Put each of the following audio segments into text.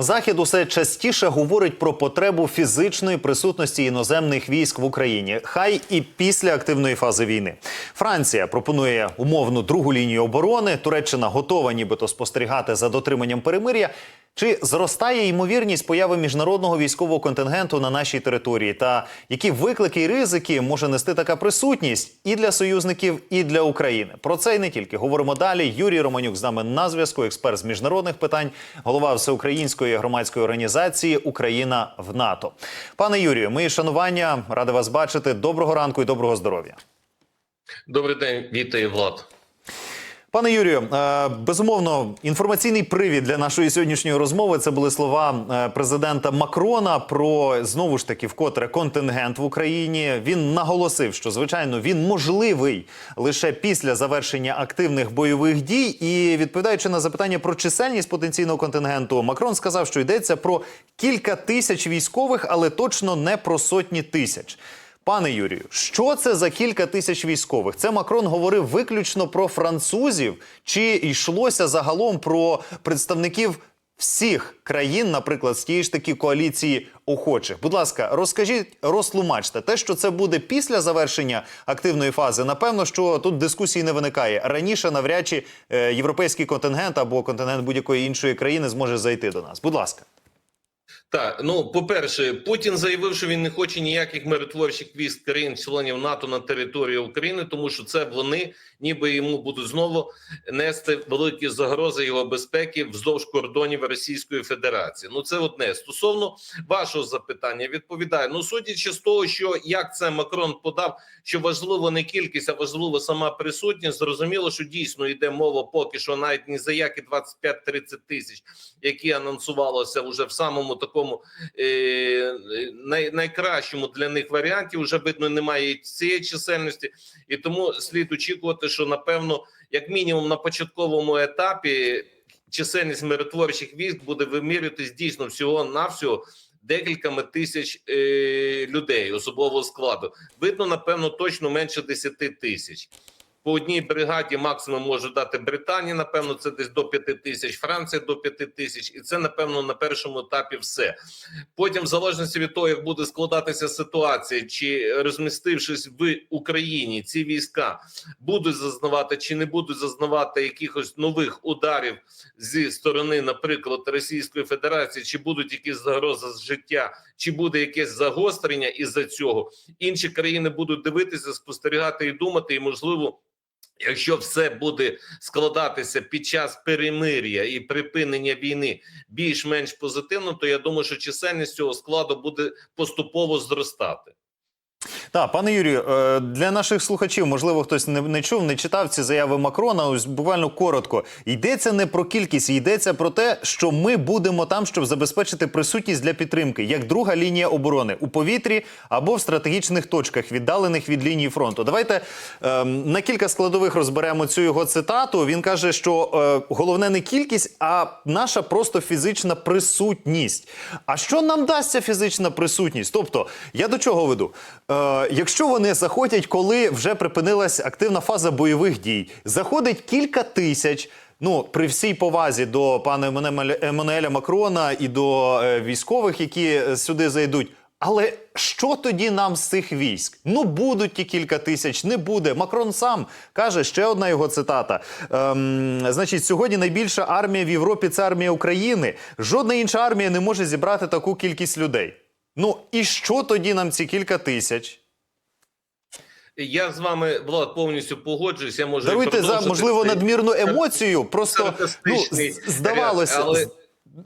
Захід усе частіше говорить про потребу фізичної присутності іноземних військ в Україні, хай і після активної фази війни. Франція пропонує умовну другу лінію оборони. Туреччина готова, нібито спостерігати за дотриманням перемир'я. Чи зростає ймовірність появи міжнародного військового контингенту на нашій території? Та які виклики і ризики може нести така присутність і для союзників, і для України? Про це і не тільки говоримо далі. Юрій Романюк з нами на зв'язку, експерт з міжнародних питань, голова всеукраїнської громадської організації Україна в НАТО. Пане Юрію, мої шанування, ради вас бачити. Доброго ранку і доброго здоров'я. Добрий день, вітаю Влад. Пане Юрію, е, безумовно, інформаційний привід для нашої сьогоднішньої розмови це були слова е, президента Макрона про знову ж таки вкотре контингент в Україні. Він наголосив, що звичайно він можливий лише після завершення активних бойових дій. І відповідаючи на запитання про чисельність потенційного контингенту, Макрон сказав, що йдеться про кілька тисяч військових, але точно не про сотні тисяч. Пане Юрію, що це за кілька тисяч військових? Це Макрон говорив виключно про французів, чи йшлося загалом про представників всіх країн, наприклад, з тієї ж таки коаліції охочих? Будь ласка, розкажіть, розтлумачте те, що це буде після завершення активної фази. Напевно, що тут дискусії не виникає. Раніше навряд чи е, європейський контингент або контингент будь-якої іншої країни зможе зайти до нас. Будь ласка. Так, ну по-перше, Путін заявив, що він не хоче ніяких миротворчих військ країн-членів НАТО на території України, тому що це вони, ніби йому будуть знову нести великі загрози його безпеки вздовж кордонів Російської Федерації. Ну це одне стосовно вашого запитання. Відповідаю. Ну судячи з того, що як це Макрон подав, що важливо не кількість, а важливо сама присутність. Зрозуміло, що дійсно йде мова поки що навіть ні за які 25-30 тисяч, які анонсувалося вже в самому такому е, най, найкращому для них варіанті. Вже видно, немає цієї чисельності, і тому слід очікувати, що напевно, як мінімум, на початковому етапі чисельність миротворчих військ буде вимірюватись дійсно всього навсього декількома тисяч е, людей особового складу. Видно, напевно, точно менше 10 тисяч. По одній бригаді максимум може дати Британія, напевно, це десь до 5 тисяч, Франція до 5 тисяч, і це напевно на першому етапі все. Потім, в залежності від того, як буде складатися ситуація, чи розмістившись в Україні, ці війська будуть зазнавати чи не будуть зазнавати якихось нових ударів зі сторони, наприклад, Російської Федерації, чи будуть якісь загрози з життя, чи буде якесь загострення із-за цього, інші країни будуть дивитися, спостерігати і думати, і можливо. Якщо все буде складатися під час перемир'я і припинення війни більш-менш позитивно, то я думаю, що чисельність цього складу буде поступово зростати. Так, пане Юрію, е, для наших слухачів, можливо, хтось не, не чув, не читав ці заяви Макрона. Ось буквально коротко. Йдеться не про кількість, йдеться про те, що ми будемо там, щоб забезпечити присутність для підтримки, як друга лінія оборони у повітрі або в стратегічних точках, віддалених від лінії фронту. Давайте е, на кілька складових розберемо цю його цитату. Він каже, що е, головне не кількість, а наша просто фізична присутність. А що нам дасть фізична присутність? Тобто, я до чого веду? Е, якщо вони заходять, коли вже припинилась активна фаза бойових дій, заходить кілька тисяч. Ну, при всій повазі до пана Еммануеля Макрона і до е, військових, які е, сюди зайдуть. Але що тоді нам з цих військ? Ну будуть ті кілька тисяч, не буде. Макрон сам каже ще одна його цитата. Ем, значить, сьогодні найбільша армія в Європі це армія України. Жодна інша армія не може зібрати таку кількість людей. Ну і що тоді нам ці кілька тисяч? Я з вами Влад повністю погоджуюся. Можу і за можливо надмірну емоцію. Просто ну, здавалося. але-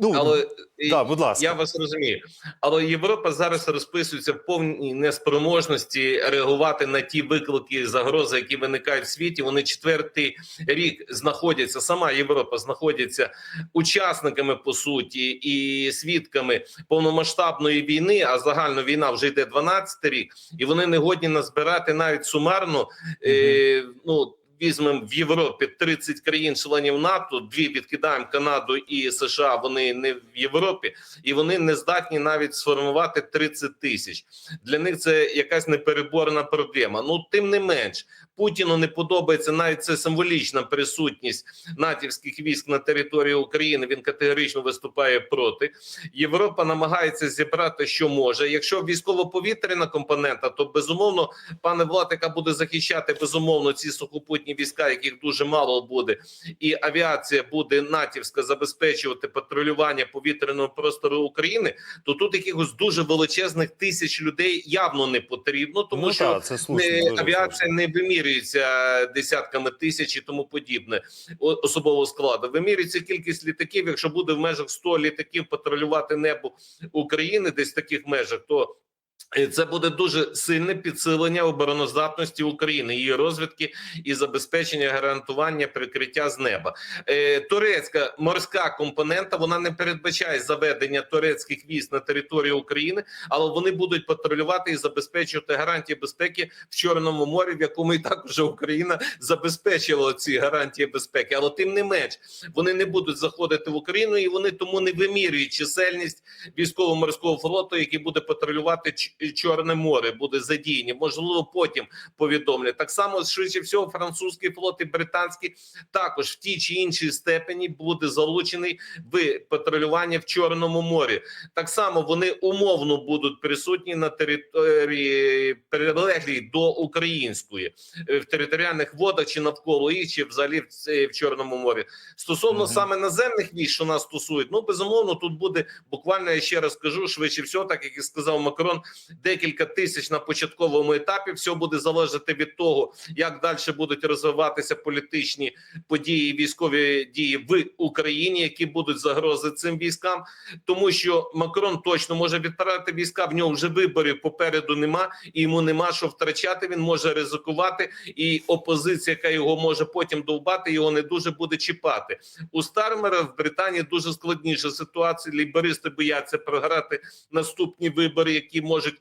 ну, Але да, будь ласка. я вас розумію. Але Європа зараз розписується в повній неспроможності реагувати на ті виклики загрози, які виникають в світі. Вони четвертий рік знаходяться. Сама Європа знаходиться учасниками по суті і свідками повномасштабної війни. А загальна війна вже йде 12 рік, і вони не годні назбирати навіть сумарно. Е, ну візьмемо в Європі 30 країн-членів НАТО, дві відкидаємо Канаду і США. Вони не в Європі, і вони не здатні навіть сформувати 30 тисяч. Для них це якась непереборна проблема. Ну тим не менш, Путіну не подобається навіть це символічна присутність натівських військ на території України. Він категорично виступає проти. Європа намагається зібрати, що може. Якщо військово-повітряна компонента, то безумовно пане Влад, яка буде захищати безумовно ці сухопутні війська, яких дуже мало буде, і авіація буде натівська забезпечувати патрулювання повітряного простору України, то тут якихось дуже величезних тисяч людей явно не потрібно, тому ну, що та, це слушно, авіація не вимірюється десятками тисяч і тому подібне особового складу. Вимірюється кількість літаків. Якщо буде в межах 100 літаків патрулювати небо України, десь в таких межах, то е, це буде дуже сильне підсилення обороноздатності України, її розвідки і забезпечення гарантування прикриття з неба. Е, турецька морська компонента вона не передбачає заведення турецьких військ на територію України, але вони будуть патрулювати і забезпечувати гарантії безпеки в Чорному морі, в якому і також Україна забезпечила ці гарантії безпеки. Але тим не менш вони не будуть заходити в Україну, і вони тому не вимірюють чисельність військово-морського флоту, який буде патрулювати Чорне море, буде задіяні. Можливо, потім повідомлять. Так само швидше всього, французький флот і британський також в тій чи іншій степені буде залучений в патрулювання в Чорному морі. Так само вони умовно будуть присутні на території прилеглій до української е, в територіальних водах чи навколо їх, чи взагалі в, в Чорному морі. Стосовно Мгм. саме наземних військ, що нас стосують, ну безумовно, тут буде буквально я ще раз кажу, швидше всього, так як і сказав Макрон, декілька тисяч на початковому етапі. Все буде залежати від того, як далі будуть розвиватися політичні події, військові дії в Україні, які будуть загрози цим військам, тому що Макрон точно може відправити війська. В нього вже виборів попереду нема, і йому нема що втрачати. Він може ризикувати, і опозиція, яка його може потім довбати, його не дуже буде чіпати. У Стармера в Британії дуже складніша ситуація. Ліберисти бояться програти наступні вибори, які можуть.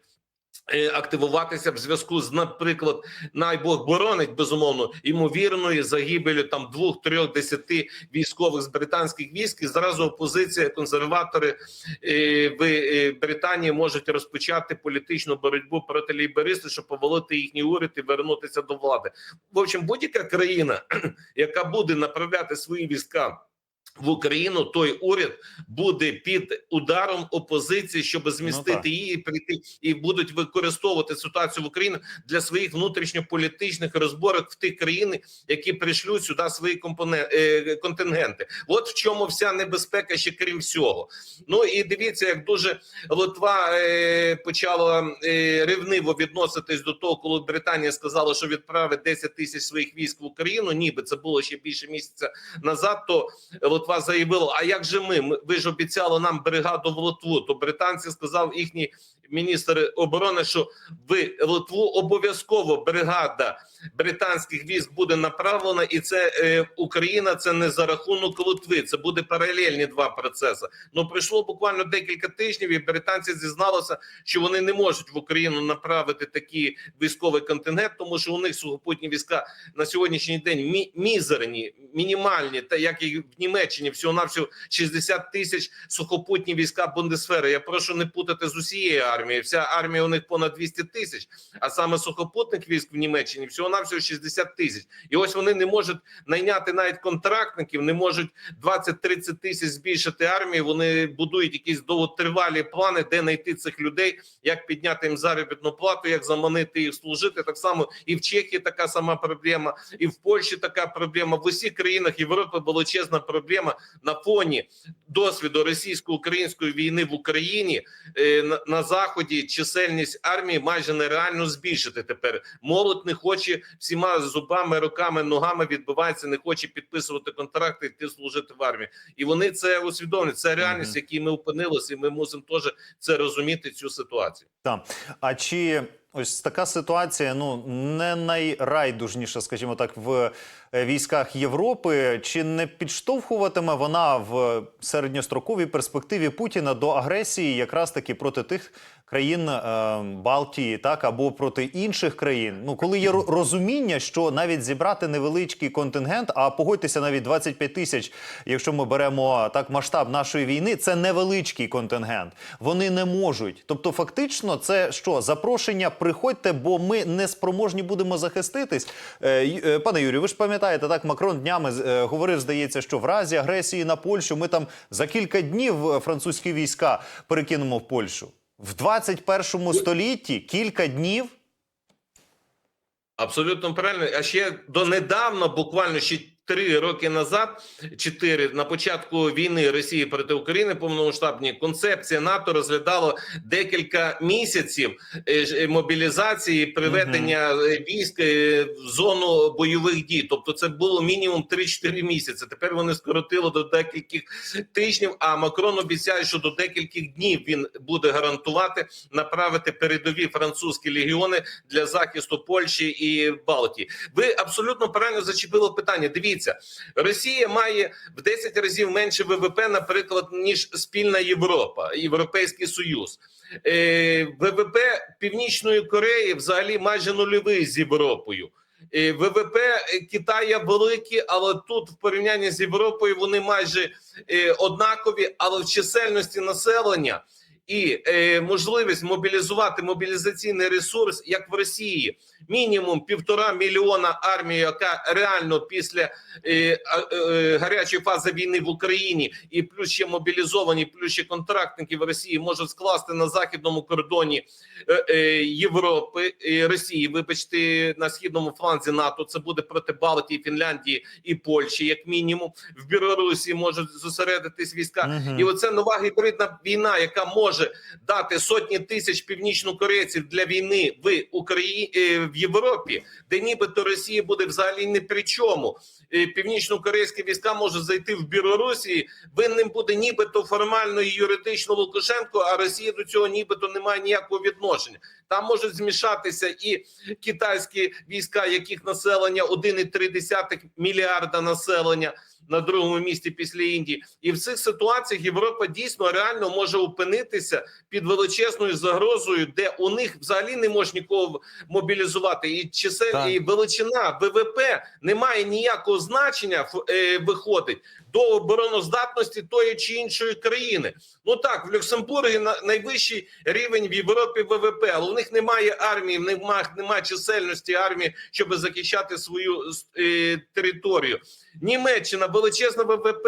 Е, Активуватися в зв'язку з, наприклад, найбог боронить безумовно ймовірною загибелю там двох, трьох, десяти військових з британських військ, і зразу опозиція, консерватори е, в е, Британії можуть розпочати політичну боротьбу проти лейбористів, щоб повалити їхній уряд і вернутися до влади. В общем, будь-яка країна, яка буде направляти свої війська. В Україну той уряд буде під ударом опозиції, щоб змістити так. її, прийти і будуть використовувати ситуацію в Україні для своїх внутрішньополітичних розборок в тих країни, які прийшлють сюди свої компоне... е, контингенти. От в чому вся небезпека, ще крім всього. Ну і дивіться, як дуже Литва е, почала е, ревниво відноситись до того, коли Британія сказала, що відправить 10 тисяч своїх військ в Україну, ніби це було ще більше місяця назад. То Литва заявила: а як же ми? Ви ж обіцяли нам бригаду в Литву? То британці сказав їхній міністр оборони, що в Литву обов'язково бригада британських військ буде направлена, і це е, Україна. Це не за рахунок Литви. Це буде паралельні два процеси. Ну пройшло буквально декілька тижнів, і британці зізналися, що вони не можуть в Україну направити такий військовий контингент, тому що у них сухопутні війська на сьогоднішній день мі- мізерні, мінімальні, та як і в Німеччині, всього навсього 60 тисяч сухопутні війська Бундесфери. Я прошу не путати з усією армією. Вся армія у них понад 200 тисяч, а саме сухопутних військ в Німеччині всього навсього 60 тисяч. І ось вони не можуть найняти навіть контрактників, не можуть 20-30 тисяч збільшити армію. Вони будують якісь довготривалі плани, де знайти цих людей, як підняти їм заробітну плату, як заманити їх служити. Так само і в Чехії така сама проблема, і в Польщі така проблема. В усіх країнах Європи величезна проблема на фоні досвіду російсько-української війни в Україні е, на, на заході. Чисельність армії майже нереально збільшити тепер. Молодь не хоче всіма зубами, руками, ногами відбувається, не хоче підписувати контракти, йти служити в армії. І вони це усвідомлюють. Це реальність, в якій ми опинилися, і ми мусимо теж це розуміти. Цю ситуацію. Так. А чи ось така ситуація, ну не найрайдужніша, скажімо так, в військах Європи. Чи не підштовхуватиме вона в середньостроковій перспективі Путіна до агресії, якраз таки проти тих країн е, Балтії, так або проти інших країн? Ну коли є розуміння, що навіть зібрати невеличкий контингент, а погодьтеся, навіть 25 тисяч, якщо ми беремо так масштаб нашої війни, це невеличкий контингент. Вони не можуть. Тобто, фактично, це що запрошення приходьте, бо ми не спроможні будемо захиститись. Е, е, пане Юрію, ви ж пам'ятаєте, так Макрон днями е, говорив, здається, що в разі агресії на Польщу ми там за кілька днів е, французькі війська перекинемо в Польщу. В 21 столітті кілька днів. Абсолютно правильно. А ще донедавна, буквально ще три роки назад, чотири на початку війни Росії проти України повномасштабні концепція НАТО розглядала декілька місяців е, е, мобілізації, приведення е, військ в зону бойових дій. Тобто, це було мінімум 3-4 місяці. Тепер вони скоротили до декількох тижнів. А Макрон обіцяє, що до декількох днів він буде гарантувати направити передові французькі легіони для захисту Польщі і Балтії. Ви абсолютно правильно зачепили питання. Дивіться, Росія має в 10 разів менше ВВП, наприклад, ніж спільна Європа, Європейський Союз. Е, ВВП Північної Кореї взагалі майже нульовий з Європою. Е, ВВП Китая великі, але тут в порівнянні з Європою вони майже е, однакові, але в чисельності населення і можливість мобілізувати мобілізаційний ресурс, як в Росії, мінімум півтора мільйона армії, яка реально після е, е, гарячої фази війни в Україні, і плюс ще мобілізовані, плюс ще контрактники в Росії можуть скласти на західному кордоні е, е, Європи і Росії. Вибачте, на східному фланзі НАТО це буде проти Балтії, Фінляндії і Польщі, як мінімум. В Білорусі можуть зосередитись війська. Мгм. І оце нова гібридна війна, яка може дати сотні тисяч північнокорейців для війни в Україні в Європі, де нібито Росія буде взагалі не при чому. Е, Північнокорейські війська можуть зайти в Білорусі. Винним буде нібито формально і юридично Лукашенко, а Росія до цього нібито не має ніякого відношення. Там можуть змішатися і китайські війська, яких населення 1,3 мільярда населення на другому місці після Індії. І в цих ситуаціях Європа дійсно реально може опинитися під величезною загрозою, де у них взагалі не може нікого мобілізувати. І чисел і величина ВВП не має ніякого значення. е, виходить до обороноздатності тої чи іншої країни. Ну так, в Люксембургі на найвищий рівень в Європі ВВП, але у них немає армії, в них немає, немає чисельності армії, щоб захищати свою е, територію. Німеччина величезна ВВП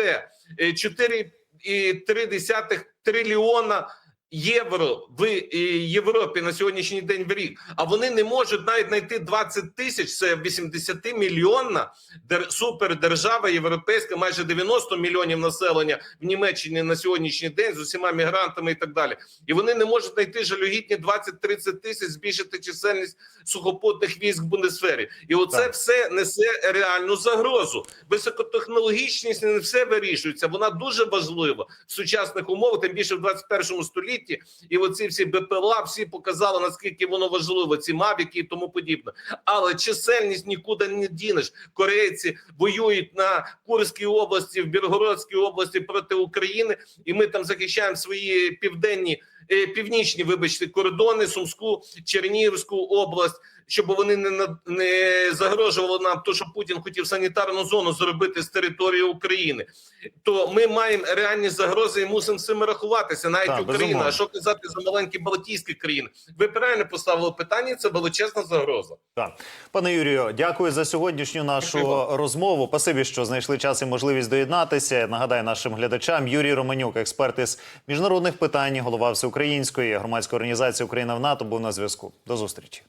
е, 4,3 трильйона євро в е, Європі на сьогоднішній день в рік. А вони не можуть навіть знайти 20 тисяч. Це 80 мільйонна дер, супердержава європейська, майже 90 мільйонів населення в Німеччині на сьогоднішній день з усіма мігрантами і так далі. І вони не можуть знайти жалюгідні 20-30 тисяч збільшити чисельність сухопутних військ в Бундесфері. І оце Так. все несе реальну загрозу. Високотехнологічність не все вирішується. Вона дуже важлива в сучасних умовах, тим більше в 21 столітті. І оці всі БПЛА всі показали наскільки воно важливо. Ці мавіки і тому подібне. Але чисельність нікуди не дінеш. Корейці воюють на Курській області, в Біргородській області проти України, і ми там захищаємо свої південні. Е, Північні, вибачте, кордони, Сумську, Чернігівську область, щоб вони не не загрожували нам, то що Путін хотів санітарну зону зробити з території України. То ми маємо реальні загрози і мусимо з цим рахуватися. Навіть Так, Україна. безумовно. А що казати за маленькі Балтійські країни? Ви правильно поставили питання. Це величезна загроза. Так, пане Юрію, дякую за сьогоднішню нашу Дякую розмову. Спасибі, що знайшли час і можливість доєднатися. Нагадаю нашим глядачам Юрій Романюк, експерт із міжнародних питань, голова всеукраїнської громадської організації Україна в НАТО, був на зв'язку. До зустрічі.